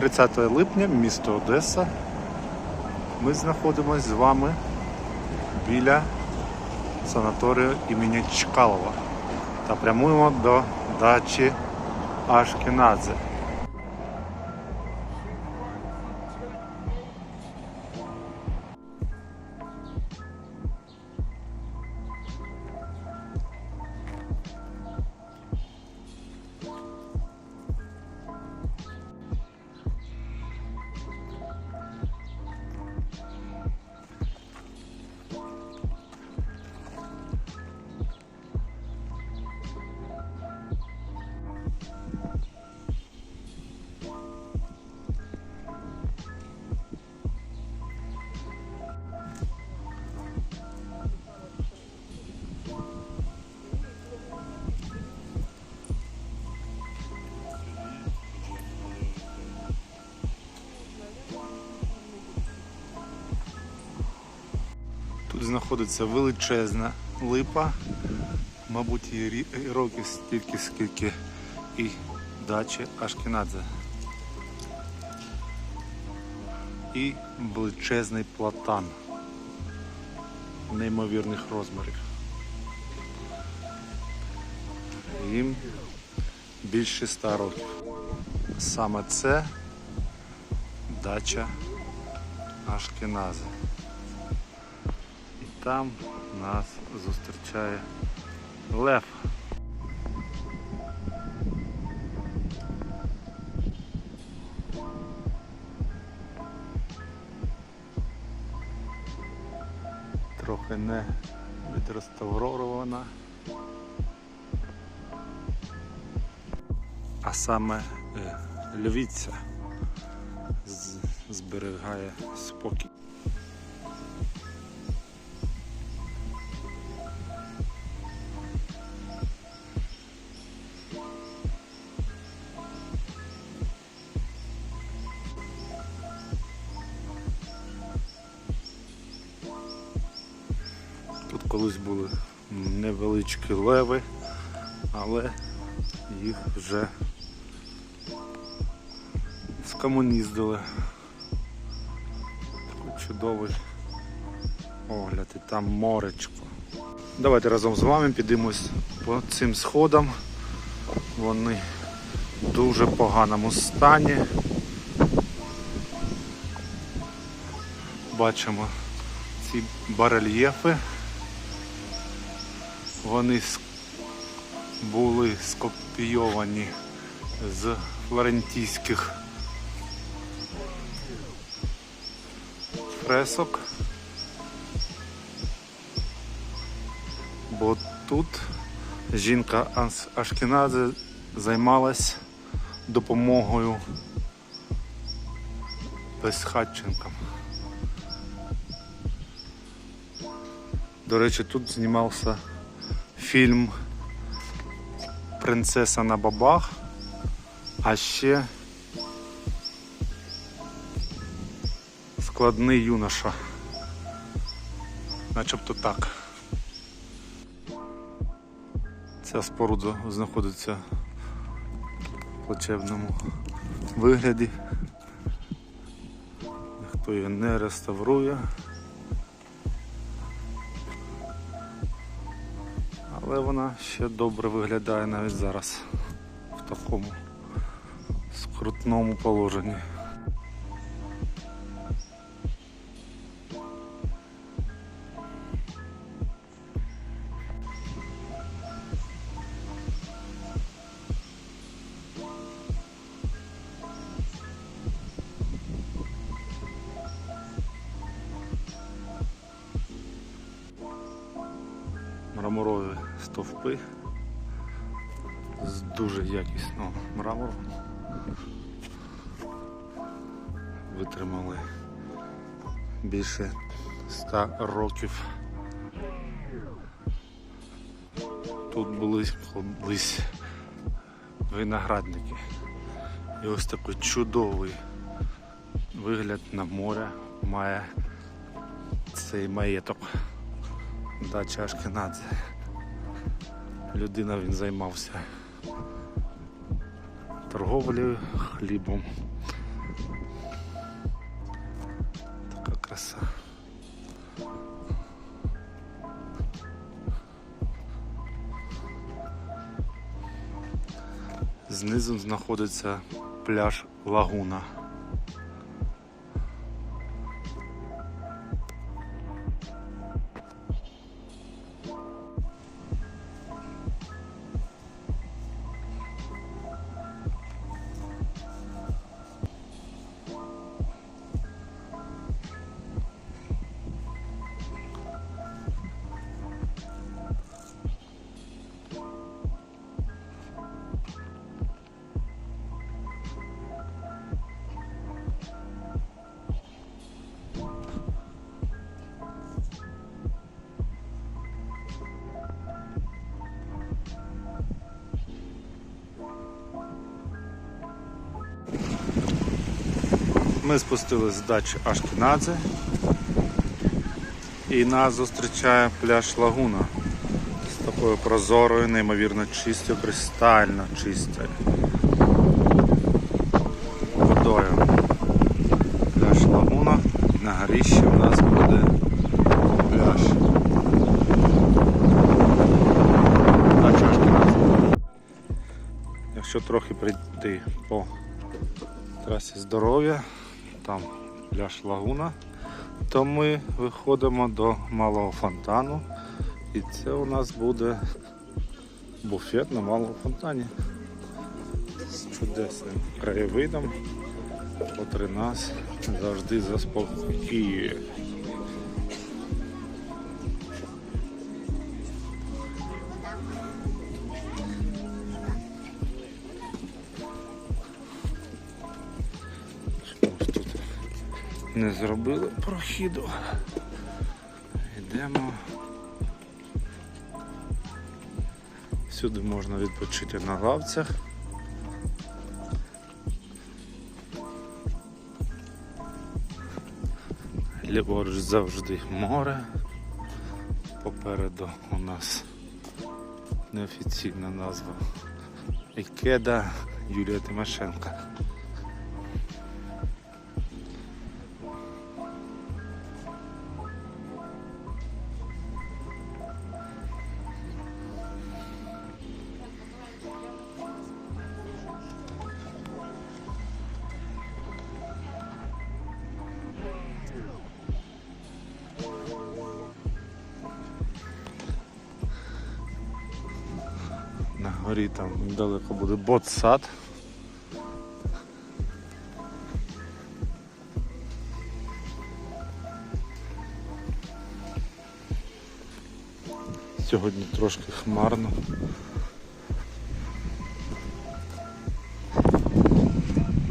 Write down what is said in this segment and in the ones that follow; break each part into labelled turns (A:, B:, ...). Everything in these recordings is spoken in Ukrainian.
A: 30 липня, місто Одеса. Ми знаходимося з вами біля санаторію імені Чкалова та прямуємо до дачі Ашкінадзе. Знаходиться величезна липа, мабуть, рі- років стільки, скільки і дачі Ашкінадзе. І величезний платан неймовірних розмірів. Їм більше 100 років. Саме це дача Ашкінази. Там нас зустрічає лев. Трохи не відреставрована. А саме е, львіця зберігає спокій. Колись були невеличкі леви, але їх вже скомуніздили. Такий чудовий огляд і там моречко. Давайте разом з вами підемось по цим сходам. Вони в дуже поганому стані. Бачимо ці барельєфи. Вони були скопійовані з флорентійських фресок. Бо тут жінка Ашкеназе займалась допомогою безхатченкам. До речі, тут знімався фільм Принцеса на бабах, а ще складний юноша. Начебто так. Ця споруда знаходиться в плачевному вигляді. Ніхто її не реставрує. Але вона ще добре виглядає навіть зараз в такому скрутному положенні. Стовпи з дуже якісного мрамору. Витримали більше 100 років. Тут були колись виноградники. І ось такий чудовий вигляд на море має цей маєток. Дача Ашкенадзе. Людина він займався торговлею хлібом. Така краса. Знизу знаходиться пляж Лагуна. Ми спустились з дачі Ашкінадзе і нас зустрічає пляж Лагуна з такою прозорою, неймовірно чистою, кристально чистою водою. Пляж Лагуна на горищі у нас буде пляж. Дача Ашкінадзе. Якщо трохи прийти по трасі здоров'я, там пляж Лагуна, то ми виходимо до малого фонтану. І це у нас буде буфет на малому фонтані з чудесним краєвидом, котрий нас завжди заспокоює. Не зробили прохіду. Йдемо. Всюди можна відпочити на лавцях. Ліворуч завжди море. Попереду у нас неофіційна назва Ікеда Юлія Тимошенко. Горі там далеко буде ботсад. Сьогодні трошки хмарно.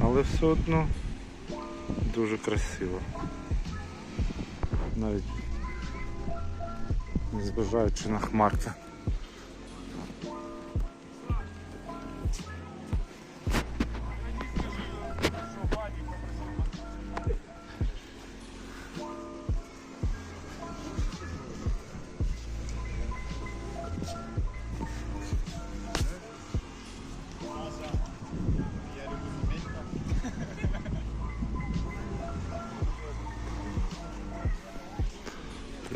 A: Але все одно дуже красиво. Навіть незважаючи на хмарки.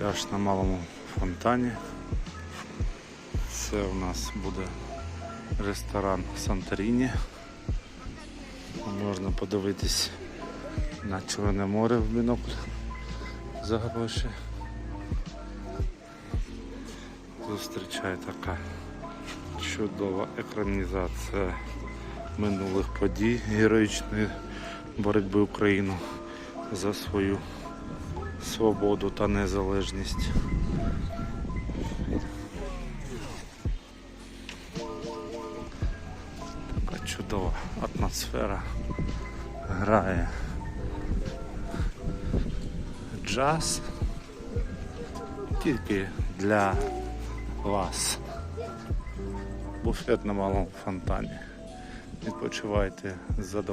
A: Пляж на малому фонтані. Це у нас буде ресторан Санторіні. Можна подивитись на Чорне море в бінокль за гроші. Зустрічає така чудова екранізація минулих подій героїчної боротьби України за свою свободу та незалежність. Така чудова атмосфера грає джаз тільки для вас. Буфет на малому фонтані. Відпочивайте з.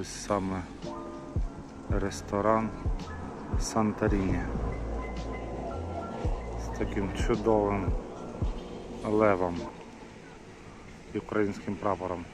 A: Ось саме ресторан Санторіні з таким чудовим левом і українським прапором.